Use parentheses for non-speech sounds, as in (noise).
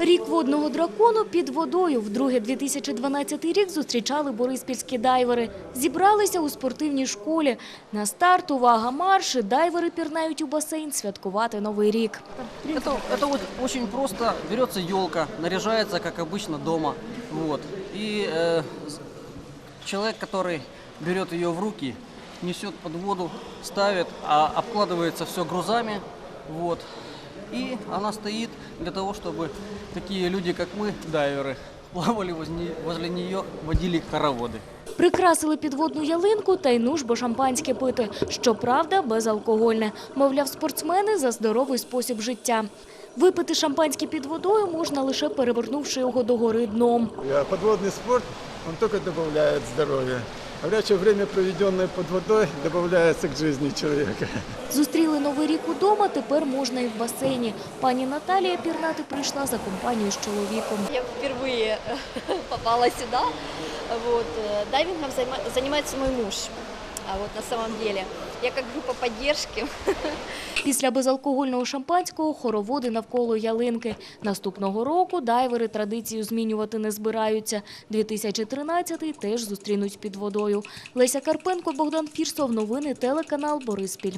Рік водного дракону під водою. Вдруге 2012 рік зустрічали бориспільські дайвери. Зібралися у спортивній школі. На старт увага марш, і дайвери пірнають у басейн святкувати Новий рік. Это, это вот очень просто. Берется елка, наряжается, как обычно, дома. Вот. И э, с- человек, который берет ее в руки, несет под воду, ставит, а обкладывается все грузами. Вот. И она стоит для того, чтобы такие люди, как мы, дайверы, плавали возле, возле нее, водили хороводы. Прикрасили підводну ялинку та й ну ж бо шампанське пити. Щоправда, безалкогольне. Мовляв, спортсмени за здоровий спосіб життя. Випити шампанське під водою можна лише перевернувши його догори дном. А подводный спорт, он только добавляет здоровья. Говорят, время, проведенное под водой, добавляется к жизни человека. Зустріли Новий рік удома, тепер можна і в басейні. Пані Наталія пірнати прийшла за компанією з чоловіком. Я впервые (laughs) попала сюда. Вот. э, Дайвингом займа- занимается мой муж. А вот на самом деле я як група поддержки. Після безалкогольного шампанського хороводи навколо ялинки. Наступного року дайвери традицію змінювати не збираються. 2013-й теж зустрінуть під водою. Леся Карпенко, Богдан Фірсов. Новини телеканал Бориспіль.